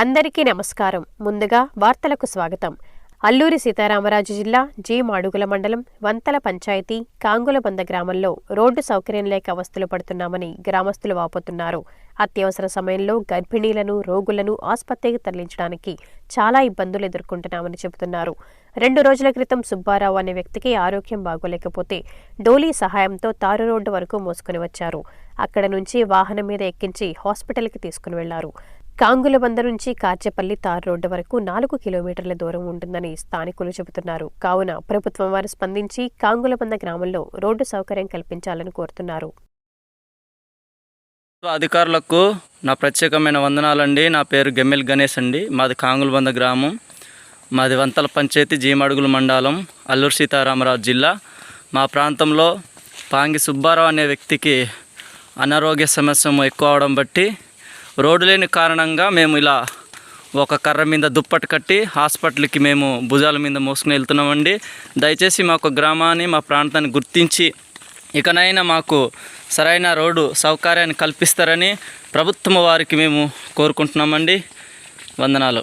అందరికీ నమస్కారం. ముందుగా వార్తలకు స్వాగతం. అల్లూరి సీతారామరాజు జిల్లా జీ మాడుగుల మండలం వంతల పంచాయతీ కాంగులబంద గ్రామంలో రోడ్డు సౌకర్యం లేక అవస్థలు పడుతున్నామని గ్రామస్తులు వాపోతున్నారు. అత్యవసర సమయంలో గర్భిణీలను రోగులను ఆసుపత్రికి తరలించడానికి చాలా ఇబ్బందులు ఎదుర్కొంటున్నామని చెబుతున్నారు. రెండు రోజుల క్రితం సుబ్బారావు అనే వ్యక్తికి ఆరోగ్యం బాగోలేకపోతే డోలీ సహాయంతో తారు రోడ్డు వరకు మోసుకుని వచ్చారు. అక్కడ నుంచి వాహనం మీద ఎక్కించి హాస్పిటల్కి తీసుకుని వెళ్ళారు. కాంగులబంద నుంచి కార్చేపల్లి తార్ రోడ్డు వరకు నాలుగు కిలోమీటర్ల దూరం ఉంటుందని స్థానికులు చెబుతున్నారు. కావున ప్రభుత్వం వారు స్పందించి కాంగులబంద గ్రామంలో రోడ్డు సౌకర్యం కల్పించాలని కోరుతున్నారు. అధికారులకు నా ప్రత్యేకమైన వందనాలండి. నా పేరు గెమ్మెల్ గణేష్ అండి. మాది కాంగులబంద గ్రామం. మాది వంతల పంచాయతీ జీమడుగుల మండలం అల్లూరు సీతారామరాజు జిల్లా. మా ప్రాంతంలో పాంగి సుబ్బారావు అనే వ్యక్తికి అనారోగ్య సమస్య ఎక్కువ అవడం బట్టి రోడ్డు లేని కారణంగా మేము ఇలా ఒక కర్ర మీద దుప్పటి కట్టి హాస్పిటల్కి మేము భుజాల మీద మోసుకుని వెళ్తున్నామండి. దయచేసి మాకు గ్రామాన్ని మా ప్రాంతాన్ని గుర్తించి ఇకనైనా మాకు సరైన రోడ్డు సౌకర్యాన్ని కల్పిస్తారని ప్రభుత్వం వారికి మేము కోరుకుంటున్నామండి. వందనాలు.